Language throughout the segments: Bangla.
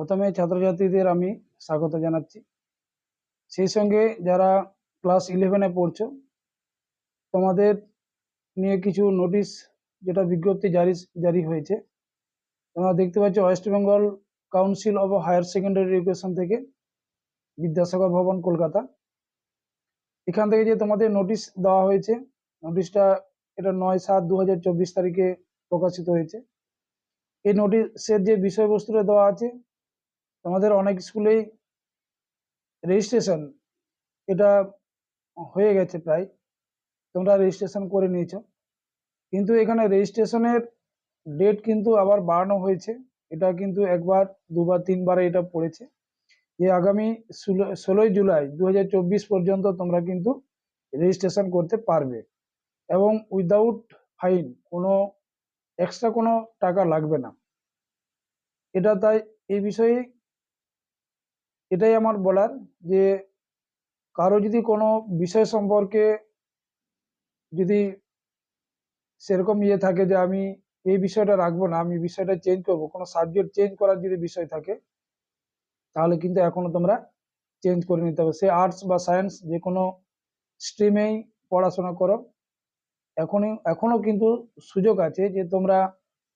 প্রথমে ছাত্রছাত্রীদের আমি স্বাগত জানাচ্ছি। সেই সঙ্গে যারা ক্লাস ইলেভেনে পড়ছো, তোমাদের নিয়ে কিছু নোটিশ যেটা বিজ্ঞপ্তি জারি জারি হয়েছে। তোমরা দেখতে পাচ্ছ West Bengal council of higher secondary education থেকে বিদ্যাসাগর ভবন, কলকাতা। এখান থেকে যে তোমাদের নোটিশ দেওয়া হয়েছে নোটিশটা এটা নয় সাত দু তারিখে প্রকাশিত হয়েছে। এই নোটিশের যে বিষয়বস্তুটা দেওয়া আছে তোমাদের অনেক স্কুলেই রেজিস্ট্রেশন এটা হয়ে গেছে প্রায়। তোমরা রেজিস্ট্রেশন করে নিয়েছো। কিন্তু এখানে রেজিস্ট্রেশনের ডেট কিন্তু আবার বাড়ানো হয়েছে। এটা কিন্তু একবার, দুবার, তিনবারে এটা পড়েছে। যে আগামী ষোলো- ষোলোই জুলাই দু হাজার চব্বিশ পর্যন্ত তোমরা কিন্তু রেজিস্ট্রেশন করতে পারবে। এবং উইদাউট ফাইন কোনো এক্সট্রা কোনো টাকা লাগবে না। এটা তাই এই বিষয়ে এটাই আমার বলার যে, কারও যদি কোনো বিষয় সম্পর্কে যদি সেরকম ইয়ে থাকে যে, আমি এই বিষয়টা রাখব না, আমি বিষয়টা চেঞ্জ করব, কোনো সাবজেক্ট চেঞ্জ করার যদি বিষয় থাকে, তাহলে কিন্তু এখনও তোমরা চেঞ্জ করে নিতে হবে। সে আর্টস বা সায়েন্স যে কোনো স্ট্রিমেই পড়াশোনা করো, এখনই এখনও কিন্তু সুযোগ আছে যে, তোমরা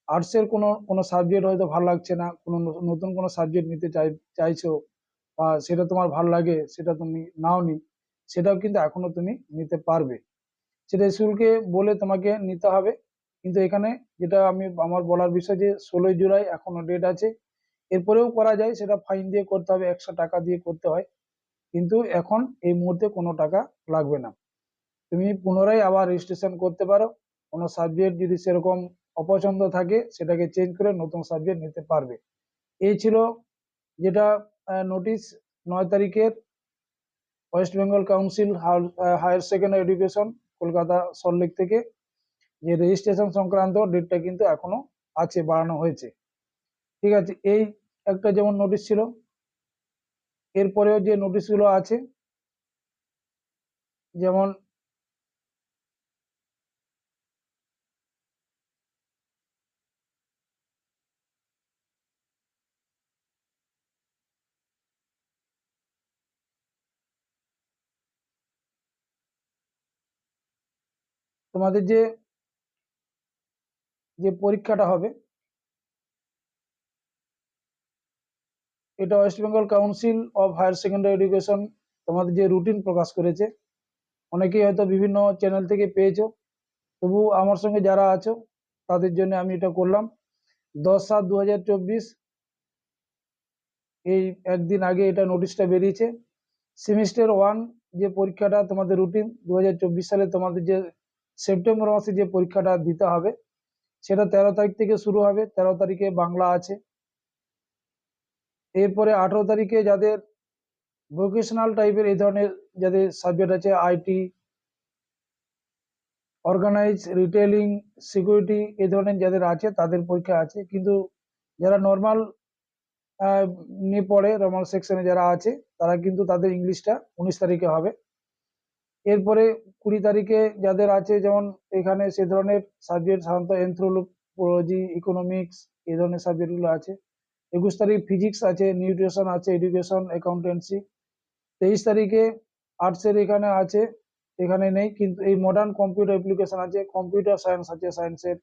আর্টসের কোনো কোনো সাবজেক্ট হয়তো ভালো লাগছে না, কোনো নতুন কোনো সাবজেক্ট নিতে চাই, চাইছো বা সেটা তোমার ভালো লাগে, সেটা তুমি নাও নি সেটাও কিন্তু এখনও তুমি নিতে পারবে। সেটা স্কুলকে বলে তোমাকে নিতে হবে। কিন্তু এখানে যেটা আমি, আমার বলার বিষয় যে ষোলোই জুলাই এখনও ডেট আছে, এরপরেও করা যায়, সেটা ফাইন দিয়ে করতে হবে একশো টাকা দিয়ে করতে হয়। কিন্তু এখন এই মুহূর্তে কোনো টাকা লাগবে না। তুমি পুনরায় আবার রেজিস্ট্রেশন করতে পারো। কোনো সাবজেক্ট যদি সেরকম অপছন্দ থাকে, সেটাকে চেঞ্জ করে নতুন সাবজেক্ট নিতে পারবে। এই ছিল যেটা নোটিশ নয় তারিখের West Bengal council higher secondary education Kolkata Salt Lake থেকে যে রেজিস্ট্রেশন সংক্রান্ত ডেটটা কিন্তু এখনও আছে, বাড়ানো হয়েছে। ঠিক আছে, এই একটা যেমন নোটিশ ছিল, এরপরেও যে নোটিশগুলো আছে, যেমন তোমাদের যে যে পরীক্ষাটা হবে, এটা West Bengal council of higher secondary education তোমাদের যে রুটিন প্রকাশ করেছে, অনেকেই হয়তো বিভিন্ন চ্যানেল থেকে পেয়েছ, তবু আমার সঙ্গে যারা আছো, তাদের জন্য আমি এটা করলাম। দশ সাত দু এই একদিন আগে এটা নোটিশটা বেরিয়েছে। সেমিস্টার ওয়ান যে পরীক্ষাটা তোমাদের রুটিন দু হাজার চব্বিশ সালে তোমাদের যে সেপ্টেম্বর মাসে যে পরীক্ষাটা দিতে হবে, সেটা তেরো তারিখ থেকে শুরু হবে, তেরো তারিখে বাংলা আছে। এরপরে আঠেরো তারিখে যাদের ভোকেশনাল টাইপের এই ধরনের যাদের সাবজেক্ট আছে আইটি অর্গানাইজ রিটেলিং সিকিউরিটি এই ধরনের যাদের আছে, তাদের পরীক্ষা আছে। কিন্তু যারা নর্মাল নিয়ে পড়ে নর্মাল সেকশনে যারা আছে, তারা কিন্তু তাদের ইংলিশটা উনিশ তারিখে হবে। এরপরে কুড়ি তারিখে যাদের আছে, যেমন এখানে সে ধরনের সাবজেক্ট সাধারণত এনথ্রোলজি ইকোনমিক্স এই ধরনের সাবজেক্টগুলো আছে। একুশ তারিখ ফিজিক্স আছে নিউট্রিশন আছে এডুকেশন অ্যাকাউন্টেন্সি তেইশ তারিখে আর্টসের এখানে আছে, এখানে নেই, কিন্তু এই মডার্ন কম্পিউটার অ্যাপ্লিকেশন আছে কম্পিউটার সায়েন্স আছে সায়েন্সের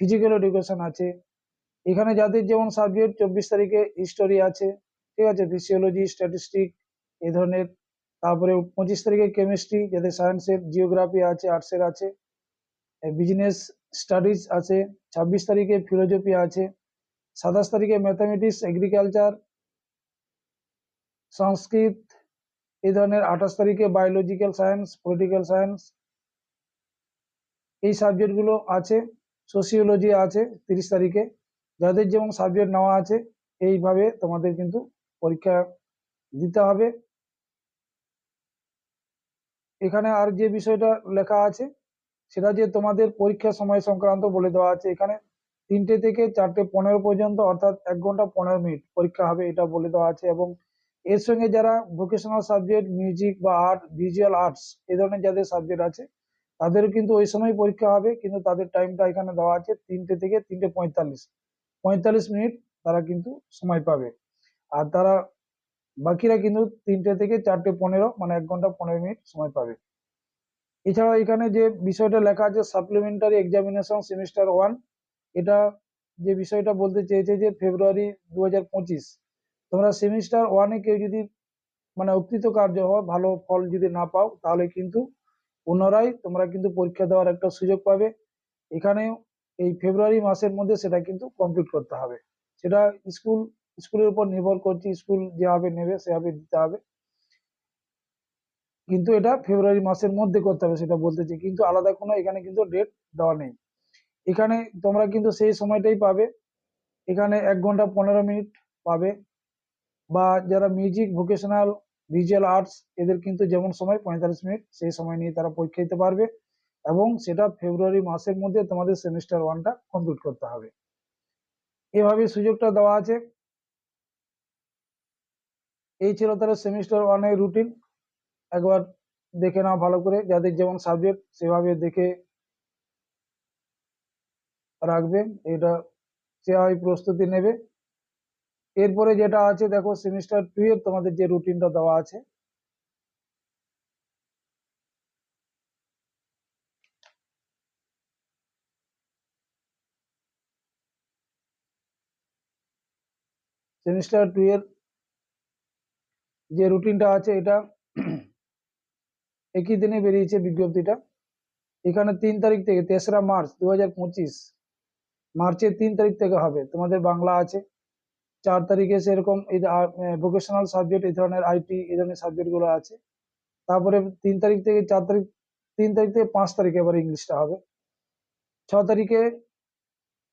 ফিজিক্যাল এডুকেশন আছে। এখানে যাদের যেমন সাবজেক্ট চব্বিশ তারিখে হিস্টোরি আছে, ঠিক আছে? ফিসিওলজি স্ট্যাটিস্টিক এ ধরনের তারপরে পঁচিশ তারিখে কেমিস্ট্রি যাদের সায়েন্সের জিওগ্রাফি আছে আর্টসের আছে বিজনেস স্টাডিজ আছে, ছাব্বিশ তারিখে ফিলোজফি আছে, সাতাশ তারিখে ম্যাথামেটিক্স এগ্রিকালচার সংস্কৃত, এই ধরনের আঠাশ তারিখে বায়োলজিক্যাল সায়েন্স পলিটিক্যাল সায়েন্স এই সাবজেক্টগুলো আছে সোসিওলজি আছে তিরিশ তারিখে, যাদের যেমন সাবজেক্ট নেওয়া আছে, এইভাবে তোমাদের কিন্তু পরীক্ষা দিতে হবে। এখানে আর যে বিষয়টা লেখা আছে, সেটা যে তোমাদের পরীক্ষার সময় সংক্রান্ত বলে দেওয়া আছে, এখানে তিনটে থেকে চারটে পনেরো পর্যন্ত, অর্থাৎ এক ঘণ্টা পনেরো মিনিট পরীক্ষা হবে এটা বলে দেওয়া আছে এবং এর সঙ্গে যারা ভোকেশনাল সাবজেক্ট মিউজিক বা আর্ট ভিজুয়াল আর্টস এ ধরনের যাদের সাবজেক্ট আছে, তাদেরও কিন্তু ওই সময় পরীক্ষা হবে, কিন্তু তাদের টাইমটা এখানে দেওয়া আছে তিনটে থেকে তিনটে পঁয়তাল্লিশ। পঁয়তাল্লিশ মিনিট তারা কিন্তু সময় পাবে। আর তারা বাকিরা কিন্তু তিনটে থেকে চারটে পনেরো মানে এক ঘণ্টা পনেরো মিনিট সময় পাবে। এছাড়াও এখানে যে বিষয়টা লেখা আছে সাপ্লিমেন্টারি এক্সামিনেশন সেমিস্টার ওয়ান এটা যে বিষয়টা বলতে চেয়েছে যে ফেব্রুয়ারি দু হাজার পঁচিশ, তোমরা সেমিস্টার ওয়ানে কেউ যদি মানে অকৃতকার্য হও, ভালো ফল যদি না পাও, তাহলে কিন্তু পুনরায় তোমরা কিন্তু পরীক্ষা দেওয়ার একটা সুযোগ পাবে। এখানে এই ফেব্রুয়ারি মাসের মধ্যে সেটা কিন্তু কমপ্লিট করতে হবে। সেটা স্কুল স্কুলের উপর নির্ভর করছে, স্কুল যেভাবে নেবে সেভাবে দিতে হবে। কিন্তু এটা ফেব্রুয়ারি মাসের মধ্যে করতে হবে সেটা বলতেছি কিন্তু আলাদা কোনো এখানে কিন্তু ডেট দেওয়া নেই। এখানে তোমরা কিন্তু সেই সময়টাই পাবে। এখানে এক ঘণ্টা পনেরো মিনিট পাবে। বা যারা মিউজিক ভোকেশনাল ভিজুয়াল আর্টস এদের কিন্তু যেমন সময় পঁয়তাল্লিশ মিনিট, সেই সময় নিয়ে তারা পরীক্ষা দিতে পারবে। এবং সেটা ফেব্রুয়ারি মাসের মধ্যে তোমাদের সেমিস্টার ওয়ানটা কমপ্লিট করতে হবে। এভাবে সুযোগটা দেওয়া আছে। এই ছিল তার সেমিস্টার ওয়ানের রুটিন একবার দেখে নাও ভালো করে, যাদের যেমন সাবজেক্ট সেভাবে দেখে রাখবে। এটা সেভাবে প্রস্তুতি নেবে। এরপরে যেটা আছে, দেখো সেমিস্টার টু এর তোমাদের যে রুটিনটা দেওয়া আছে। সেমিস্টার টু এর যে রুটিনটা আছে এটা একই দিনে বেরিয়েছে বিজ্ঞপ্তিটা। এখানে তিন তারিখ থেকে তেসরা মার্চ দু হাজার পঁচিশ, মার্চের তিন তারিখ থেকে হবে। তোমাদের বাংলা আছে। চার তারিখে সেরকম এই ভোকেশনাল সাবজেক্ট এই ধরনের আইটি এই ধরনের সাবজেক্টগুলো আছে। তারপরে তিন তারিখ থেকে চার তারিখ, তিন তারিখ থেকে পাঁচ তারিখে এবার ইংলিশটা হবে। ছ তারিখে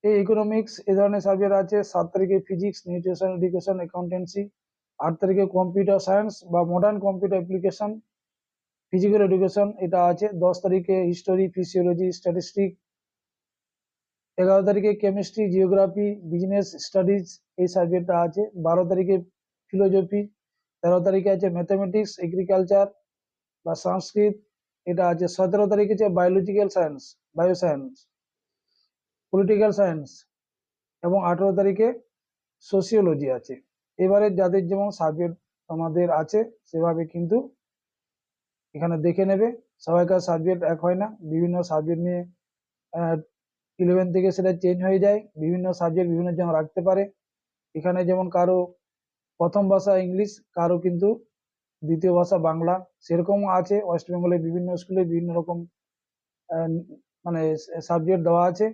এই ইকোনমিক্স এই ধরনের সাবজেক্ট আছে। সাত তারিখে ফিজিক্স নিউট্রিশন এডুকেশন অ্যাকাউন্টেন্সি আট তারিখে কম্পিউটার সায়েন্স বা modern computer application physical education এটা আছে। দশ তারিখে হিস্টোরি ফিজিওলজি স্ট্যাটিস্টিক এগারো তারিখে কেমিস্ট্রি জিওগ্রাফি বিজনেস স্টাডিজ এই সাবজেক্টটা আছে। বারো তারিখে ফিলোজফি তেরো তারিখে আছে ম্যাথামেটিক্স এগ্রিকালচার বা সংস্কৃত এটা আছে। সতেরো তারিখে আছে biological science bio science political science এবং আঠেরো তারিখে সোসিওলজি আছে। এবারে যাদের যেমন সাবজেক্ট আমাদের আছে, সেভাবে কিন্তু এখানে দেখে নেবে। সবাইকার সাবজেক্ট এক হয় না। বিভিন্ন সাবজেক্ট নিয়ে ইলেভেন থেকে সেটা চেঞ্জ হয়ে যায়। বিভিন্ন সাবজেক্ট বিভিন্ন জন রাখতে পারে। এখানে যেমন কারও প্রথম ভাষা ইংলিশ, কারও কিন্তু দ্বিতীয় ভাষা বাংলা। সেরকম আছে। ওয়েস্ট বেঙ্গলে বিভিন্ন স্কুলে বিভিন্ন রকম মানে সাবজেক্ট দেওয়া আছে।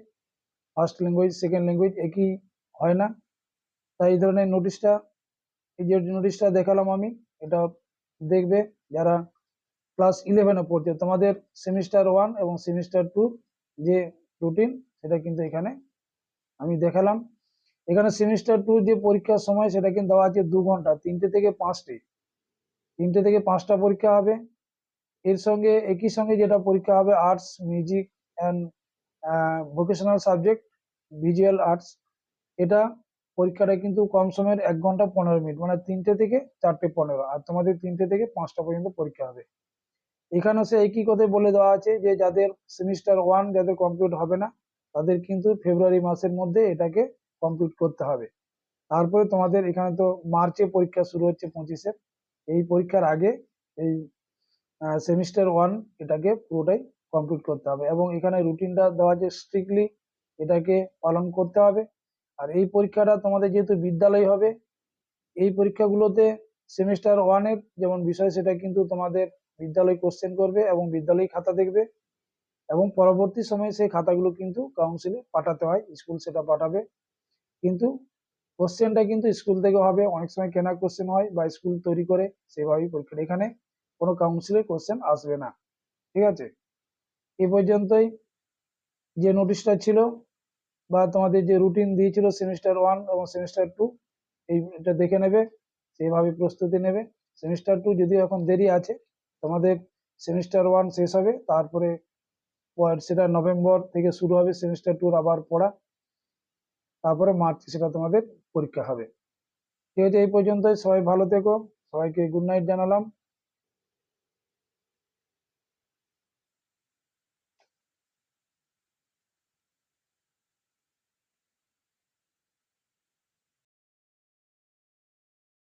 ফার্স্ট ল্যাঙ্গুয়েজ সেকেন্ড ল্যাঙ্গুয়েজ একই হয় না। তাই এই ধরনের নোটিশটা এই যে নোটিশটা দেখালাম আমি, এটা দেখবে যারা ক্লাস ইলেভেনে পড়ছে, তোমাদের সেমিস্টার ওয়ান এবং সেমিস্টার টু যে রুটিন সেটা কিন্তু এখানে আমি দেখালাম। এখানে সেমিস্টার টু যে পরীক্ষার সময়, সেটা কিন্তু দেওয়া আছে দু ঘণ্টা, তিনটে থেকে পাঁচটি। তিনটে থেকে পাঁচটা পরীক্ষা হবে। এর সঙ্গে, একই সঙ্গে যেটা পরীক্ষা হবে arts music and vocational subject visual arts এটা পরীক্ষাটা কিন্তু কম সময়ের এক ঘণ্টা পনেরো মিনিট মানে তিনটে থেকে চারটে পনেরো, আর তোমাদের তিনটে থেকে পাঁচটা পর্যন্ত পরীক্ষা হবে। এখানেও সে একই কথাই বলে দেওয়া আছে যে, যাদের সেমিস্টার ওয়ান যাদের কমপ্লিট হবে না, তাদের কিন্তু ফেব্রুয়ারি মাসের মধ্যে এটাকে কমপ্লিট করতে হবে। তারপরে তোমাদের এখানে তো মার্চে পরীক্ষা শুরু হচ্ছে পঁচিশে, এই পরীক্ষার আগে এই সেমিস্টার ওয়ান এটাকে পুরোটাই কমপ্লিট করতে হবে এবং এখানে রুটিনটা দেওয়া আছে স্ট্রিক্টলি এটাকে পালন করতে হবে। আর এই পরীক্ষাটা তোমাদের যেহেতু বিদ্যালয় হবে, এই পরীক্ষাগুলোতে সেমিস্টার ওয়ানের যেমন বিষয় সেটা কিন্তু তোমাদের বিদ্যালয় কোশ্চেন করবে এবং বিদ্যালয় খাতা দেখবে এবং পরবর্তী সময়ে সেই খাতাগুলো কিন্তু কাউন্সিলে পাঠাতে হয় স্কুল সেটা পাঠাবে। কিন্তু কোশ্চেনটা কিন্তু স্কুল থেকে হবে, অনেক সময় কেনা কোশ্চেন হয় বা স্কুল তৈরি করে সেভাবেই পরীক্ষাটা। এখানে কোনো কাউন্সিলের কোশ্চেন আসবে না। ঠিক আছে? এ পর্যন্তই যে নোটিশটা ছিল বা তোমাদের যে রুটিন দিয়েছিল সেমিস্টার ওয়ান এবং সেমিস্টার টু এই এটা দেখে নেবে, সেইভাবে প্রস্তুতি নেবে। সেমিস্টার টু যদিও এখন দেরি আছে, তোমাদের সেমিস্টার ওয়ান শেষ হবে, তারপরে সেটা নভেম্বর থেকে শুরু হবে সেমিস্টার টুর আবার পড়া, তারপরে মার্চ সেটা তোমাদের পরীক্ষা হবে। ঠিক আছে, এই পর্যন্তই, সবাই ভালো থেকো, সবাইকে গুড নাইট জানালাম।